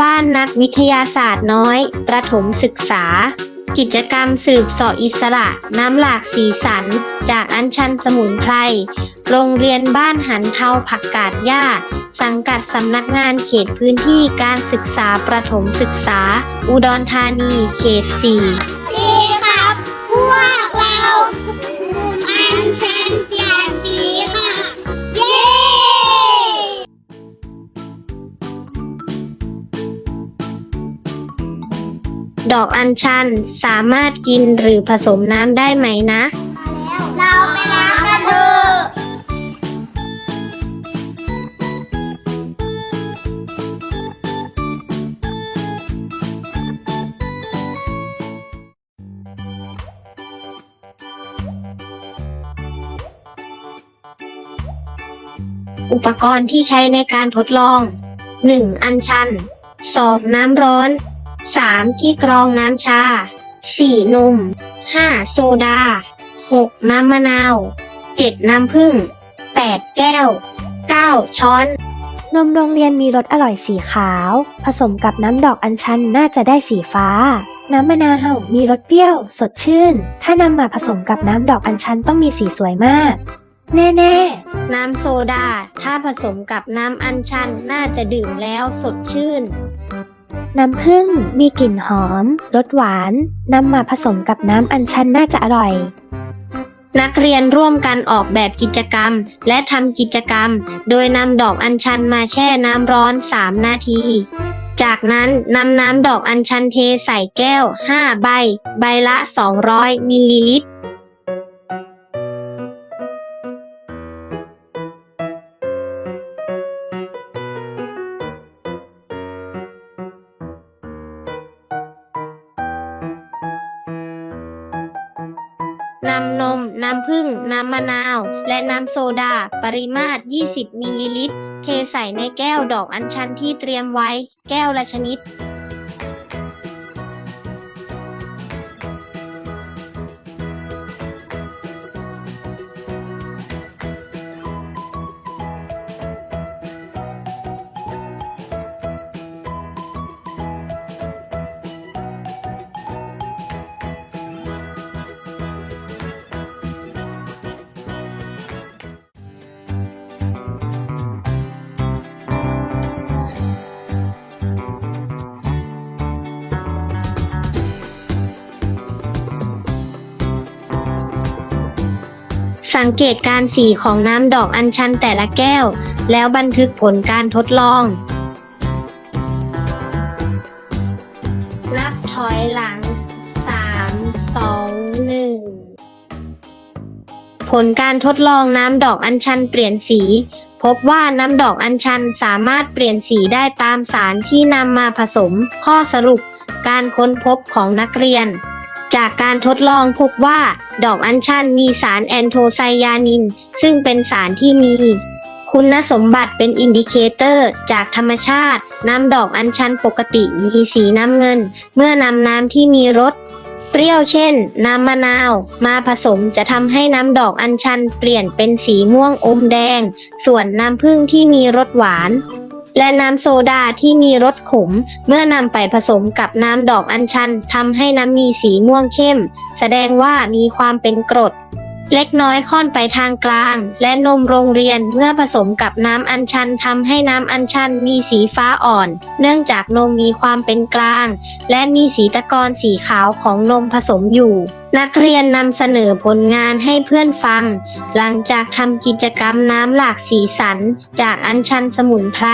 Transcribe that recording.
บ้านนักวิทยาศาสตร์น้อย ประถมศึกษา กิจกรรมสืบเสออิสระ น้ำหลากสีสัน จากอัญชันสมุนไพร โรงเรียนบ้านหันเทาผักกาดหญ้า สังกัดสำนักงานเขตพื้นที่การศึกษาประถมศึกษา อุดรธานีเขต4ดีครับ พวกเราอันเซนเปีย ดอกอัญชันสามารถกินหรือผสมน้ำได้ไหมนะ เราไปล้างกันเถอะอุปกรณ์ที่ใช้ในการทดลอง 1. อัญชัน 2. น้ำร้อน 3. ที่กรองน้ำชา 4. นม 5. โซดา 6. น้ำมะนาว 7. น้ำผึ้ง 8. แก้ว 9. ช้อน นมโรงเรียนมีรสอร่อยสีขาว ผสมกับน้ำดอกอัญชันน่าจะได้สีฟ้า น้ำมะนาวมีรสเปรี้ยว สดชื่น ถ้านำมาผสมกับน้ำดอกอัญชันต้องมีสีสวยมาก แน่น้ำโซดา ถ้าผสมกับน้ำอัญชันน่าจะดื่มแล้วสดชื่นๆ น้ำผึ้งมีกลิ่นหอม รสหวาน นำมาผสมกับน้ำอัญชันน่าจะอร่อย นักเรียนร่วมกันออกแบบกิจกรรม และทำกิจกรรม โดยนำดอกอัญชันมาแช่น้ำร้อน 3 นาที จากนั้นนำน้ำดอกอัญชันเทใส่แก้ว 5 ใบ ใบละ 200 มิลลิลิตร นำนม น้ำผึ้ง น้ำมะนาว และน้ำโซดา ปริมาตร 20 มิลลิลิตร เทใส่ในแก้วดอกอัญชันที่เตรียมไว้ แก้วละชนิด สังเกตการสีของน้ำดอกอัญชันแต่ละแก้ว แล้วบันทึกผลการทดลอง นับถอยหลัง 3 2 1 ผลการทดลองน้ำดอกอัญชันเปลี่ยนสี พบว่าน้ำดอกอัญชันสามารถเปลี่ยนสีได้ตามสารที่นำมาผสม ข้อสรุป การค้นพบของนักเรียน จากการทดลองพบว่า ดอกอัญชันมีสารแอนโทไซยานิน ซึ่งเป็นสารที่มี คุณสมบัติเป็นอินดิเคเตอร์ จากธรรมชาติ น้ำดอกอัญชันปกติมีสีน้ำเงิน เมื่อนำน้ำที่มีรสเปรี้ยวเช่น น้ำมะนาว มาผสมจะทำให้น้ำดอกอัญชันเปลี่ยนเป็นสีม่วงอมแดง ส่วนน้ำผึ้งที่มีรสหวาน และน้ำโซดาที่มีรสขม เมื่อนำไปผสมกับน้ำดอกอัญชันทำให้น้ำมีสีม่วงเข้ม แสดงว่ามีความเป็นกรด เล็กน้อยค่อนไปทางกลาง และนมโรงเรียนเมื่อผสมกับน้ำอัญชันทำให้น้ำอัญชันมีสีฟ้าอ่อน เนื่องจากนมมีความเป็นกลาง และมีสีตะกอนสีขาวของนมผสมอยู่ นักเรียนนำเสนอผลงานให้เพื่อนฟัง หลังจากทำกิจกรรมน้ำหลากสีสัน จากอัญชันสมุนไพร